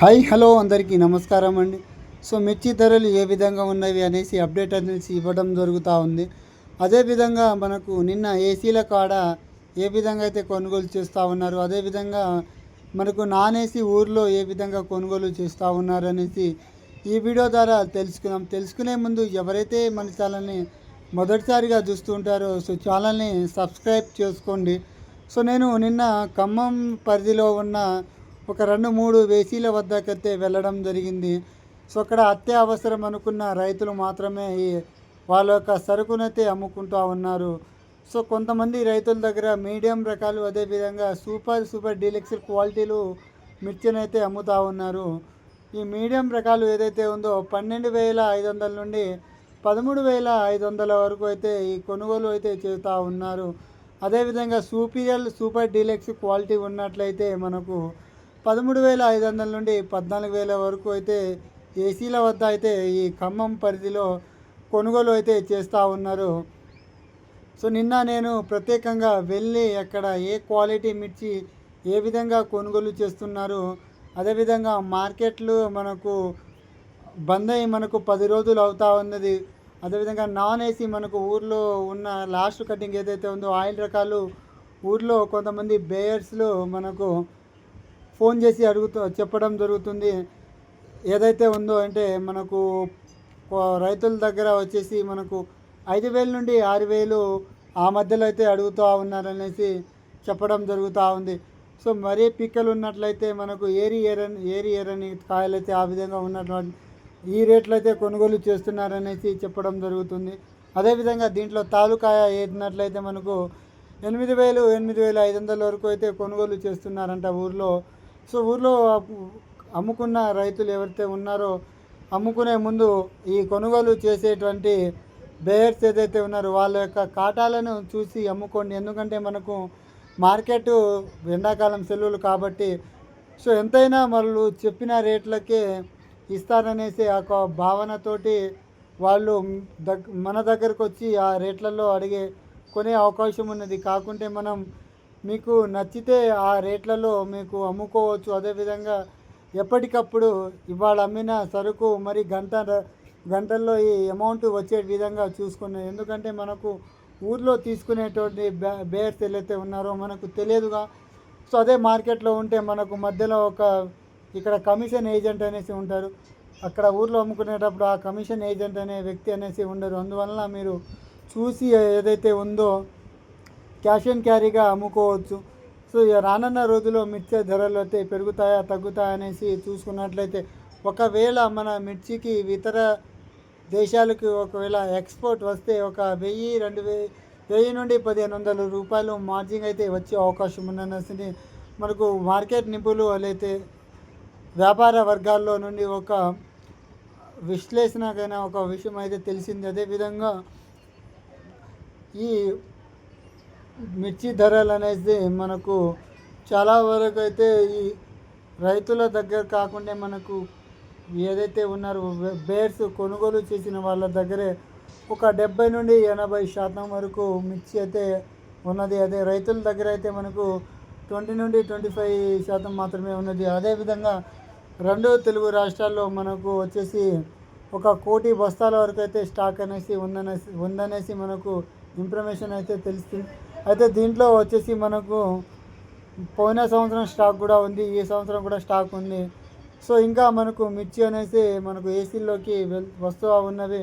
Hi hello అందరికీ నమస్కారం అండి. సో మిర్చి ధరలు ఏ విధంగా ఉన్నవి అనేసి అప్డేట్ అనేసి ఇవ్వడం జరుగుతూ ఉంది. అదేవిధంగా మనకు నిన్న ఏసీల కాడ ఏ విధంగా అయితే కొనుగోలు చేస్తూ ఉన్నారు అదేవిధంగా మనకు నాన్ ఏసీ ఊర్లో ఏ విధంగా కొనుగోలు చేస్తూ ఉన్నారు అనేసి ఈ వీడియో ద్వారా తెలుసుకుందాం తెలుసుకునే ముందు ఎవరైతే మన ఛానల్ని మొదటిసారిగా చూస్తుంటారో సో ఛానల్ని సబ్స్క్రైబ్ చేసుకోండి. సో నేను నిన్న ఖమ్మం పరిధిలో ఉన్న ఒక రెండు మూడు వేసీల వద్దకైతే వెళ్ళడం జరిగింది. సో అక్కడ అత్యవసరం అనుకున్న రైతులు మాత్రమే ఈ వాళ్ళ యొక్క సరుకునైతే అమ్ముకుంటూ ఉన్నారు. సో కొంతమంది రైతుల దగ్గర మీడియం రకాలు అదేవిధంగా సూపర్ సూపర్ డీలక్స్ క్వాలిటీలు మిర్చినైతే అమ్ముతూ ఉన్నారు. ఈ మీడియం రకాలు ఏదైతే ఉందో పన్నెండు వేల ఐదు వందల నుండి పదమూడు వేల ఐదు వందల వరకు అయితే ఈ కొనుగోలు అయితే చేస్తూ ఉన్నారు. అదేవిధంగా సూపీరియల్ సూపర్ డీలక్స్ క్వాలిటీ ఉన్నట్లయితే మనకు పదమూడు వేల ఐదు వందల నుండి పద్నాలుగు వేల వరకు అయితే ఏసీల వద్ద అయితే ఈ ఖమ్మం పరిధిలో కొనుగోలు అయితే చేస్తూ ఉన్నారు. సో నిన్న నేను ప్రత్యేకంగా వెళ్ళి అక్కడ ఏ క్వాలిటీ మిర్చి ఏ విధంగా కొనుగోలు చేస్తున్నారు అదేవిధంగా మార్కెట్లు మనకు బంద్ అయ్యి మనకు పది రోజులు అవుతా ఉన్నది అదేవిధంగా నాన్ ఏసీ మనకు ఊర్లో ఉన్న లాస్ట్ కటింగ్ ఏదైతే ఉందో ఆయిల్ రకాలు ఊర్లో కొంతమంది బేయర్స్లో మనకు ఫోన్ చేసి అడుగుతూ చెప్పడం జరుగుతుంది. ఏదైతే ఉందో అంటే మనకు రైతుల దగ్గర వచ్చేసి మనకు ఐదు వేల నుండి ఆరు వేలు ఆ మధ్యలో అయితే అడుగుతూ ఉన్నారనేసి చెప్పడం జరుగుతూ ఉంది. సో మరీ పిక్కలు ఉన్నట్లయితే మనకు ఏరి ఏరని ఏరి ఏరని కాయలు అయితే ఆ విధంగా ఉన్నటువంటి ఈ రేట్లు అయితే కొనుగోలు చేస్తున్నారనేసి చెప్పడం జరుగుతుంది. అదేవిధంగా దీంట్లో తాలూకాయ ఏరినట్లయితే మనకు ఎనిమిది వేలు ఎనిమిది వేల ఐదు వందల వరకు అయితే కొనుగోలు చేస్తున్నారంట ఊర్లో. సో ఊర్లో అమ్ముకున్న రైతులు ఎవరైతే ఉన్నారో అమ్ముకునే ముందు ఈ కొనుగోలు చేసేటువంటి బేయర్స్ ఏదైతే ఉన్నారో వాళ్ళ యొక్క కాటాలను చూసి అమ్ముకోండి. ఎందుకంటే మనకు మార్కెట్ ఎండాకాలం సెలవులు కాబట్టి సో ఎంతైనా వాళ్ళు చెప్పిన రేట్లకే ఇస్తారనేసి ఆ ఒక భావనతోటి వాళ్ళు దగ్ మన దగ్గరకు వచ్చి ఆ రేట్లలో అడిగే కొనే అవకాశం ఉన్నది. కాకుంటే మనం మీకు నచ్చితే ఆ రేట్లలో మీకు అమ్ముకోవచ్చు. అదేవిధంగా ఎప్పటికప్పుడు ఇవాళ అమ్మిన సరుకు మరి గంట గంటల్లో ఈ అమౌంట్ వచ్చే విధంగా చూసుకున్నాం ఎందుకంటే మనకు ఊర్లో తీసుకునేటువంటి బే బేర్స్ ఏదైతే ఉన్నారో మనకు తెలియదుగా. సో అదే మార్కెట్లో ఉంటే మనకు మధ్యలో ఒక ఇక్కడ కమిషన్ ఏజెంట్ అనేసి ఉంటారు. అక్కడ ఊర్లో అమ్ముకునేటప్పుడు ఆ కమిషన్ ఏజెంట్ అనే వ్యక్తి అనేసి ఉండరు. అందువలన మీరు చూసి ఏదైతే ఉందో క్యాష్ అండ్ క్యారీగా అమ్ముకోవచ్చు. సో ఇక రానున్న రోజుల్లో మిర్చి ధరలు అయితే పెరుగుతాయా తగ్గుతాయా అనేసి చూసుకున్నట్లయితే ఒకవేళ మన మిర్చికి ఇతర దేశాలకు ఒకవేళ ఎక్స్పోర్ట్ వస్తే ఒక వెయ్యి రెండు వెయ్యి వెయ్యి నుండి పదిహేను వందల రూపాయలు మార్జిన్ అయితే వచ్చే అవకాశం ఉందనేసి మనకు మార్కెట్ నిపుణులు అయితే వ్యాపార వర్గాల్లో నుండి ఒక విశ్లేషణకైనా ఒక విషయం అయితే తెలిసింది. అదేవిధంగా ఈ మిర్చి ధరలు అనేది మనకు చాలా వరకు అయితే ఈ రైతుల దగ్గర కాకుండా మనకు ఏదైతే ఉన్నారో బేర్స్ కొనుగోలు చేసిన వాళ్ళ దగ్గరే ఒక డెబ్బై నుండి ఎనభై శాతం వరకు మిర్చి అయితే ఉన్నది. అదే రైతుల దగ్గర అయితే మనకు ట్వంటీ నుండి ట్వంటీ ఫైవ్ శాతం మాత్రమే ఉన్నది. అదేవిధంగా రెండు తెలుగు రాష్ట్రాల్లో మనకు వచ్చేసి ఒక కోటి బస్తాల వరకు అయితే స్టాక్ అనేసి ఉందనేసి ఉందనేసి మనకు ఇన్ఫర్మేషన్ అయితే తెలుస్తుంది అయితే దీంట్లో వచ్చేసి మనకు పోయిన సంవత్సరం స్టాక్ కూడా ఉంది ఈ సంవత్సరం కూడా స్టాక్ ఉంది. సో ఇంకా మనకు మిర్చి అనేసి మనకు ఏసీలోకి వస్తూ ఉన్నవి.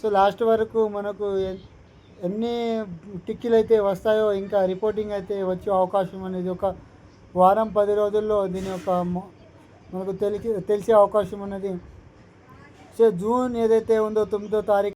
సో లాస్ట్ వరకు మనకు ఎన్ని టిక్కీలు అయితే వస్తాయో ఇంకా రిపోర్టింగ్ అయితే వచ్చే అవకాశం అనేది ఒక వారం పది రోజుల్లో దీని యొక్క మనకు తెలిసి తెలిసే అవకాశం ఉన్నది. సో జూన్ ఏదైతే ఉందో తొమ్మిదో తారీఖు